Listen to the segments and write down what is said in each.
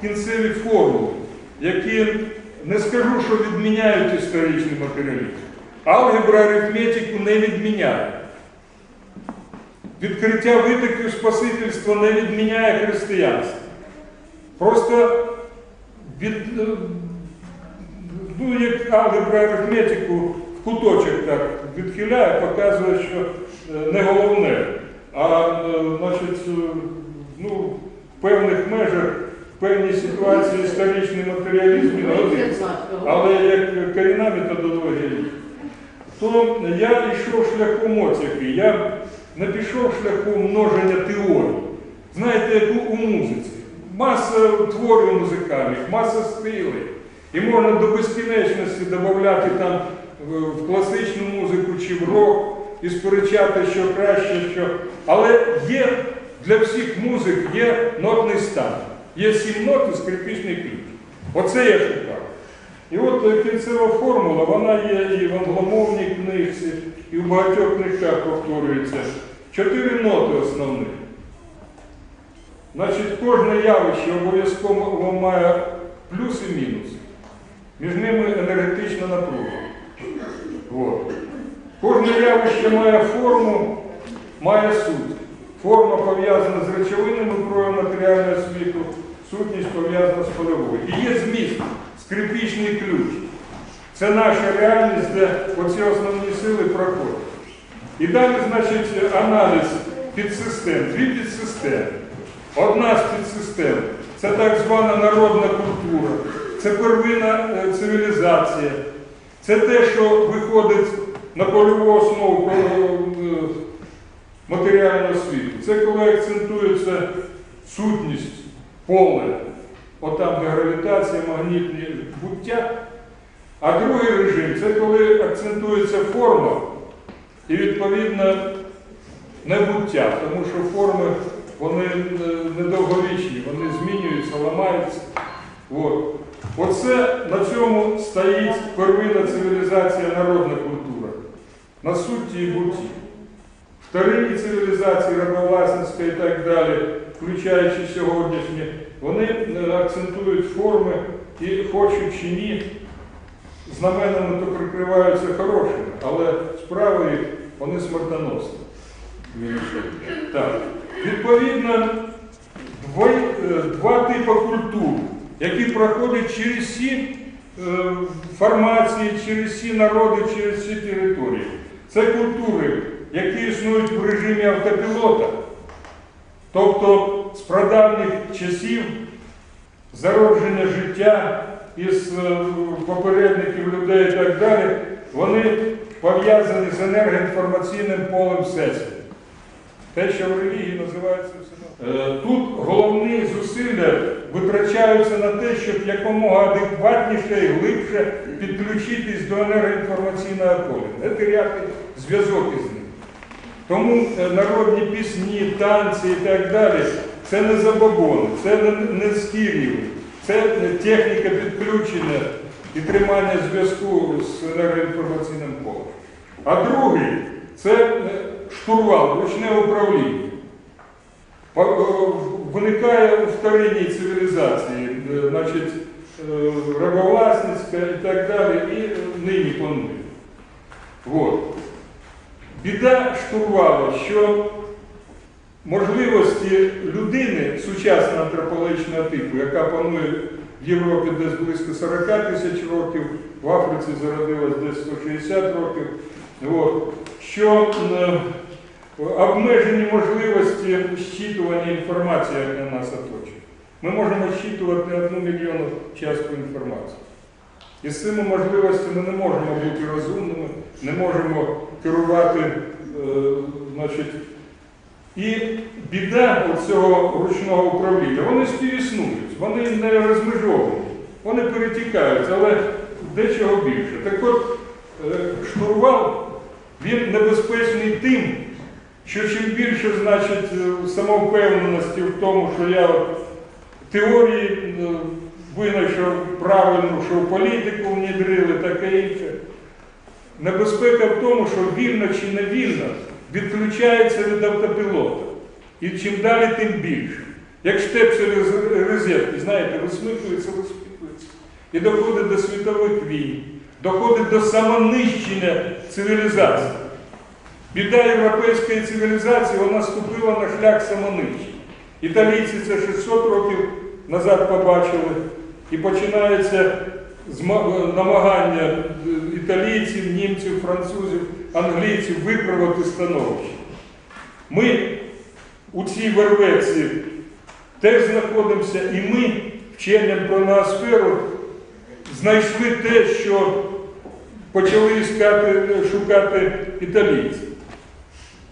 кінцеві формули, які не скажу, що відміняють історичний матеріалізм. Алгебра арифметику не відміняє. Відкриття витоків Спасительства не відміняє християнство. Просто від, ну, як алгебра арифметику в куточок так відхиляє, показує, що е, не головне. А е, значить, е, ну, в певних межах, певній ситуації історичний матеріалізм він годиться. Але як корінна методологія, то я йшов шляхом от. Я не пішов шляхом множення теорій. Знаєте, як у- музиці. Маса творів музикальних, маса стилей. І можна до безкінечності додати там в в класичну музику чи в рок і сперечати, що краще, що. Але є для всіх музик є нотний стан. Є сім нот і скрипічний ключ. Оце я шукав. І от кінцева формула, вона є і в англомовній книжці, і в багатьох книжках повторюється. Чотири ноти основні. Значить, кожне явище обов'язково має плюс і мінус. Між ними енергетична напруга. От. Кожне явище має форму, має суть. Форма пов'язана з світу, сутність пов'язана з польовою. І є зміст, скрипічний ключ. Це наша реальність, де оці основні сили проходять. І далі, значить, аналіз підсистем, дві підсистеми. Одна з підсистем це так звана народна культура, це первинна е, цивілізація, це те, що виходить на польову основу е, матеріального світу. Це коли акцентується сутність, поле, отам, де гравітація, магнітні буття. А другий режим це коли акцентується форма і відповідно небуття, тому що форми вони е, недовговічні, вони змінюються, ламаються. От. Оце на цьому стоїть первинна цивілізація, народна культура. На сутті і бутті. Вторинні цивілізації, рабовласницька і так далі, включаючи сьогоднішні, вони е, акцентують форми і хочуть чи ні, знаменами то прикриваються хорошими, але справи їх вони смертоносні. Так. Відповідно, два, е, два типи культур, які проходять через всі е, формації, через всі народи, через всі території. Це культури, які існують в режимі автопілота, тобто з прадавніх часів зародження життя із е, попередників людей і так далі, вони пов'язані з енергоінформаційним полем Всесвіту. Те, що в релігії називається всіма. Е, Тут головні зусилля витрачаються на те, щоб якомога адекватніше і глибше підключитись до енергоінформаційного поля, теряти зв'язок із ним. Тому е, народні пісні, танці і так далі це не забобони, це не, скір'їв, це техніка підключення і тримання зв'язку з енергоінформаційним полем. А другий це е, штурвал, ручне управління. Е, Виникає у вторинній цивілізації, е, значить, рабовласницька і так далі, і нині панує. Вот. Біда штурвала, що можливості людини сучасного антропологічного типу, яка панує в Європі десь близько 40 тисяч років, в Африці зародилась десь 160 років, от, що обмежені можливості щитування інформації, яка нас оточує. Ми можемо щитувати одну мільйонну частку інформації. І з цими можливостями не можемо бути розумними, не можемо керувати, е, значить, і біда цього ручного управління, вони співіснують, вони не розмежовані, вони перетікають, але дечого більше. Так от е, штурвал, він небезпечний тим, що чим більше значить е, самовпевненості в тому, що я от теорії е, винайшов правильно, що в політику внідрили, таке інше. Небезпека в тому, що вільно чи не вільно відключається від автопілота. І чим далі, тим більше. Як штепсель розетки, знаєте, висмикується, висмикується. І доходить до світових війн, доходить до самонищення цивілізації. Біда європейської цивілізації, вона ступила на шлях самонищення. Італійці це 600 років назад побачили, і починається намагання е, італійців, німців, французів, англійців виправити становище. Ми у цій вервеці теж знаходимося, і ми вченням про ноосферу знайшли те, що почали іскати, шукати італійці.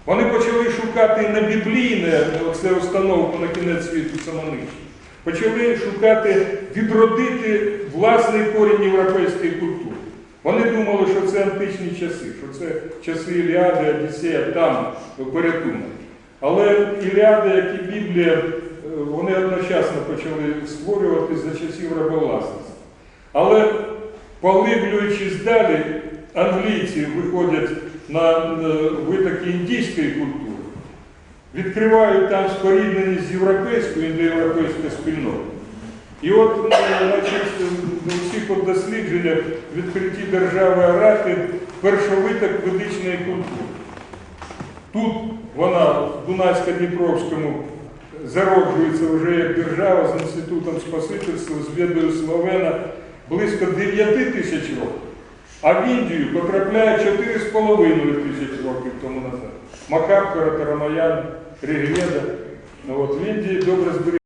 Вони почали шукати не біблійне, оце установку на кінець світу самонищення. Почали шукати, відродити власний корінь європейської культури. Вони думали, що це античні часи, що це часи Іліади, Одіссея, там порятунок. Але Іліада, як і Біблія, е, вони одночасно почали створювати за часів рабовласництва. Але поглиблюючись далі, англійці виходять на витоки індійської культури, відкривають там спорідненість з європейською індоєвропейською спільнотою. І от е, значить, у всіх дослідженнях відкритті держави Араки першовиток ведичної культури. Тут вона в Дунайсько-Дніпровському зароджується вже як держава з інститутом спасительства, з Ведою Словена близько 9 тисяч років. А в Індію потрапляє 4,5 тисяч років тому назад. Макабхара, Тарамаян, Рігведа. Ну, от в Індії добре зберігається.